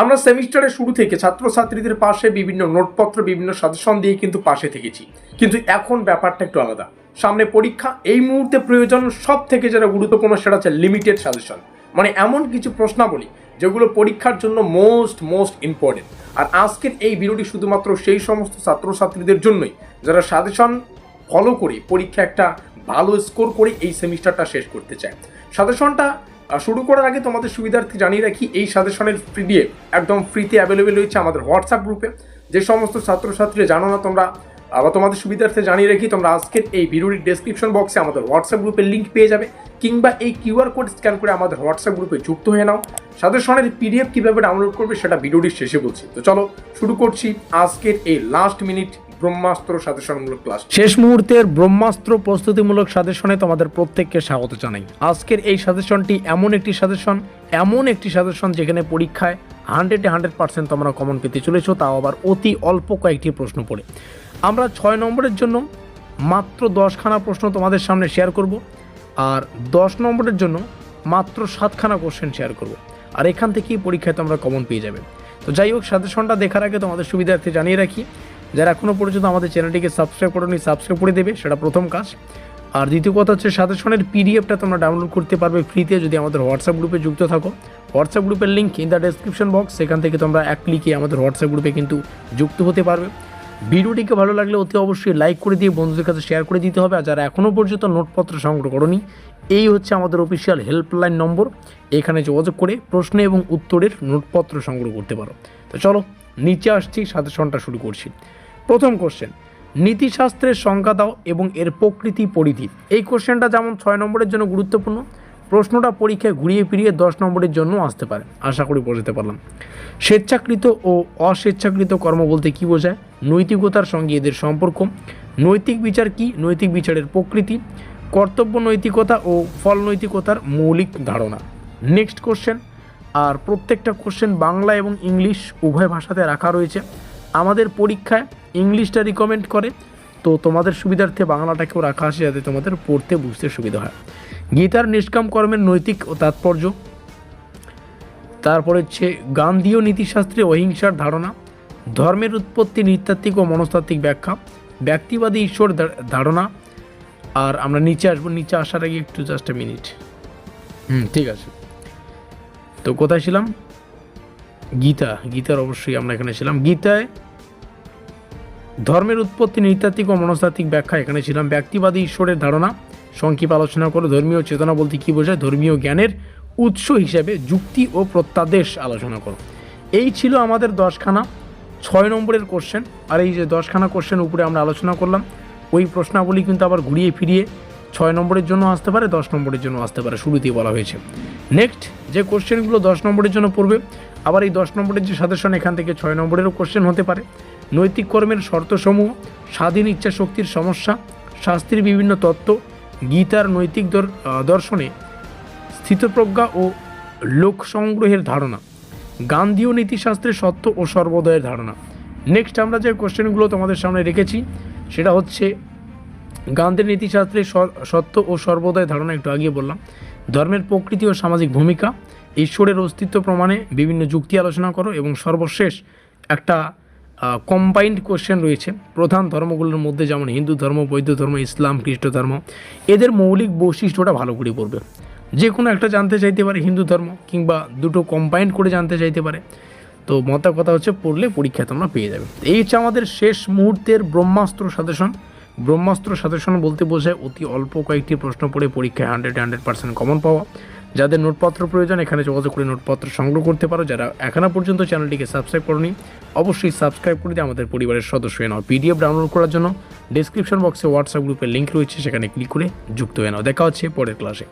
আমরা সেমিস্টারের শুরু থেকে ছাত্রছাত্রীদের পাশে বিভিন্ন নোটপত্র, বিভিন্ন সাজেশন দিয়ে কিন্তু পাশে থেকেছি। কিন্তু এখন ব্যাপারটা একটু আলাদা। সামনে পরীক্ষা, এই মুহূর্তে প্রয়োজন সব থেকে যেটা গুরুত্বপূর্ণ সেটা হচ্ছে লিমিটেড সাজেশন মানে এমন কিছু প্রশ্নাবলী যেগুলো পরীক্ষার জন্য মোস্ট মোস্ট ইম্পর্টেন্ট আর আজকের এই ভিডিওটি শুধুমাত্র সেই সমস্ত ছাত্রছাত্রীদের জন্যই। যারা সাজেশন ফলো করে পরীক্ষা একটা ভালো স্কোর করে এই সেমিস্টারটা শেষ করতে চায়। সাজেশনটা শুরু করার আগে তোমাদের সুবিধার্থে জানিয়ে রাখি, এই সাজেশনের পিডিএফ একদম ফ্রিতে অ্যাভেলেবেল রয়েছে আমাদের হোয়াটসঅ্যাপ গ্রুপে যে সমস্ত ছাত্রছাত্রীরা জানো না তোমরা, আবার তোমাদের সুবিধার্থে জানিয়ে রাখি, তোমরা আজকের এই ভিডিওটির ডেসক্রিপশন বক্সে আমাদের হোয়াটসঅ্যাপ গ্রুপের লিঙ্ক পেয়ে যাবে, কিংবা এই কিউআর কোড স্ক্যান করে আমাদের হোয়াটসঅ্যাপ গ্রুপে যুক্ত হয়ে নাও। সাজেশনের পিডিএফ কীভাবে ডাউনলোড করবে সেটা ভিডিওটির শেষে বলছি। তো চলো শুরু করছি আজকের এই লাস্ট মিনিট ব্রহ্মাস্ত্র সাজেশনমূলক ক্লাস। শেষ মুহূর্তের ব্রহ্মাস্ত্র প্রস্তুতিমূলক সাজেশনে তোমাদের প্রত্যেককে স্বাগত জানাই। আজকের এই সাজেশনটি এমন একটি সাজেশন, এমন একটি সাজেশন যেখানে পরীক্ষায় হান্ড্রেডে হান্ড্রেড পার্সেন্ট তোমরা কমন পেতে চলেছো, তাও আবার অতি অল্প কয়েকটি প্রশ্ন পড়ে। আমরা ছয় নম্বরের জন্য মাত্র দশখানা প্রশ্ন তোমাদের সামনে শেয়ার করব, আর দশ নম্বরের জন্য মাত্র সাতখানা কোশ্চেন শেয়ার করব। আর এখান থেকেই পরীক্ষায় তোমরা কমন পেয়ে যাবে। তো যাই হোক, সাজেশনটা দেখার আগে তোমাদের সুবিধার্থে জানিয়ে রাখি যারা এখনও পর্যন্ত আমাদের চ্যানেলটিকে সাবস্ক্রাইব করোনি, সাবস্ক্রাইব করে দেবে, সেটা প্রথম কাজ। আর দ্বিতীয় কথা হচ্ছে, সাজেশনের পিডিএফটা তোমরা ডাউনলোড করতে পারবে ফ্রিতে যদি আমাদের হোয়াটসঅ্যাপ গ্রুপে যুক্ত থাকো। হোয়াটসঅ্যাপ গ্রুপের link in the description box সেখান থেকে তোমরা এক ক্লিকে আমাদের হোয়াটসঅ্যাপ গ্রুপে কিন্তু যুক্ত হতে পারবে। ভিডিওটিকে ভালো লাগলে অতি অবশ্যই লাইক করে দিয়ে বন্ধুদের কাছে শেয়ার করে দিতে হবে। আর যারা এখনও পর্যন্ত নোটপত্র সংগ্রহ করনি, এই হচ্ছে আমাদের অফিসিয়াল হেল্পলাইন নম্বর। এখানে যোগাযোগ করে প্রশ্ন এবং উত্তরের নোটপত্র সংগ্রহ করতে পারো। তো চলো, নিচে আসছি, সাজেশনটা শুরু করছি। প্রথম কোশ্চেন নীতিশাস্ত্রের সংজ্ঞা দাও এবং এর প্রকৃতি পরিধি। এই কোশ্চেনটা যেমন ছয় নম্বরের জন্য গুরুত্বপূর্ণ, প্রশ্নটা পরীক্ষায় ঘুরিয়ে ফিরিয়ে দশ নম্বরের জন্য আসতে পারে। আশা করি বোঝাতে পারলাম। স্বেচ্ছাকৃত ও অস্বেচ্ছাকৃত কর্ম বলতে কী বোঝায়? নৈতিকতার সঙ্গে এদের সম্পর্ক। নৈতিক বিচার কি? নৈতিক বিচারের প্রকৃতি। কর্তব্য নৈতিকতা ও ফল নৈতিকতার মৌলিক ধারণা। নেক্সট কোশ্চেন আর প্রত্যেকটা কোশ্চেন বাংলা এবং ইংলিশ উভয় ভাষাতে রাখা রয়েছে। আমাদের পরীক্ষায় ইংলিশটা রিকমেন্ড করে। তো তোমাদের সুবিধার্থে বাংলাটাকেও রাখা আছে যাতে তোমাদের পড়তে বুঝতে সুবিধা হয়। গীতার নিষ্কাম কর্মের নৈতিক ও তাৎপর্য। তারপরে হচ্ছে গান্ধীয় নীতিশাস্ত্রে অহিংসার ধারণা। ধর্মের উৎপত্তি নৃতাত্ত্বিক ও মনস্তাত্ত্বিক ব্যাখ্যা। ব্যক্তিবাদী ঈশ্বর ধারণা। আর আমরা নিচে আসব, নিচে আসার আগে একটু জাস্ট এ মিনিট হুম, ঠিক আছে। তো কোথায় ছিলাম? গীতা, গীতার অবশ্যই আমরা এখানে ছিলাম। গীতায় ধর্মের উৎপত্তি, নৃতাত্ত্বিক ও মনস্তাত্ত্বিক ব্যাখ্যা। এখানে ছিলাম ব্যক্তিবাদী ঈশ্বরের ধারণা। সংক্ষেপ আলোচনা করো। ধর্মীয় চেতনা বলতে কী বোঝায়? ধর্মীয় জ্ঞানের উৎস হিসেবে যুক্তি ও প্রত্যাদেশ আলোচনা করো। এই ছিল আমাদের দশখানা। ছয় নম্বরের কোশ্চেন আর এই যে দশখানা কোশ্চেন উপরে আমরা আলোচনা করলাম, ওই প্রশ্নাবলী কিন্তু আবার ঘুরিয়ে ফিরিয়ে ছয় নম্বরের জন্য আসতে পারে, দশ নম্বরের জন্য আসতে পারে। শুরুতেই বলা হয়েছে। নেক্সট যে কোশ্চেনগুলো দশ নম্বরের জন্য পড়বে, আবার এই দশ নম্বরের যে সাজেশন এখান থেকে ছয় নম্বরেরও কোশ্চেন হতে পারে। নৈতিক কর্মের শর্তসমূহ, স্বাধীন ইচ্ছা শক্তির সমস্যা, শাস্ত্রীর বিভিন্ন তত্ত্ব, গীতার নৈতিক দর- দর্শনে স্থিতপ্রজ্ঞা ও লোক সংগ্রহের ধারণা, গান্ধীয় নীতিশাস্ত্রের সত্য ও সর্বোদয়ের ধারণা। নেক্সট আমরা যে কোশ্চেনগুলো তোমাদের সামনে রেখেছি, সেটা হচ্ছে গান্ধীর নীতিশাস্ত্রের স- সত্য ও সর্বোদয় ধারণা একটু আগে বললাম। ধর্মের প্রকৃতি ও সামাজিক ভূমিকা, ঈশ্বরের অস্তিত্ব প্রমাণে বিভিন্ন যুক্তি আলোচনা করো এবং সর্বশেষ একটা কম্বাইন্ড কোশ্চেন রয়েছে। প্রধান ধর্মগুলোর মধ্যে যেমন হিন্দু ধর্ম, বৌদ্ধ ধর্ম, ইসলাম, খ্রিস্ট ধর্ম, এদের মৌলিক বৈশিষ্ট্যটা ভালো করে পড়বে। যে কোনো একটা জানতে চাইতে পারে হিন্দু ধর্ম কিংবা দুটো কম্বাইন্ড করে জানতে চাইতে পারে। তো মতা কথা হচ্ছে পড়লে পরীক্ষা তোমরা পেয়ে যাবে। এই হচ্ছে আমাদের শেষ মুহূর্তের ব্রহ্মাস্ত্র সাজেশন। ব্রহ্মাস্ত্র সাজেশন বলতে বোঝায় অতি অল্প কয়েকটি প্রশ্ন পড়ে পরীক্ষায় হান্ড্রেড হান্ড্রেড পার্সেন্ট কমন পাওয়া। যাদের নোটপত্র প্রয়োজন, এখানে যোগাযোগ করে নোটপত্র সংগ্রহ করতে পারো। যারা এখনও পর্যন্ত চ্যানেলটিকে সাবস্ক্রাইব করনি, অবশ্যই সাবস্ক্রাইব করে দিয়ে আমাদের পরিবারের সদস্য হয়ে নাও। পিডিএফ ডাউনলোড করার জন্য ডিসক্রিপশন বক্সে হোয়াটসঅ্যাপ গ্রুপের লিঙ্ক রয়েছে, সেখানে ক্লিক করে যুক্ত হয়ে নাও। দেখা হচ্ছে পরের ক্লাসে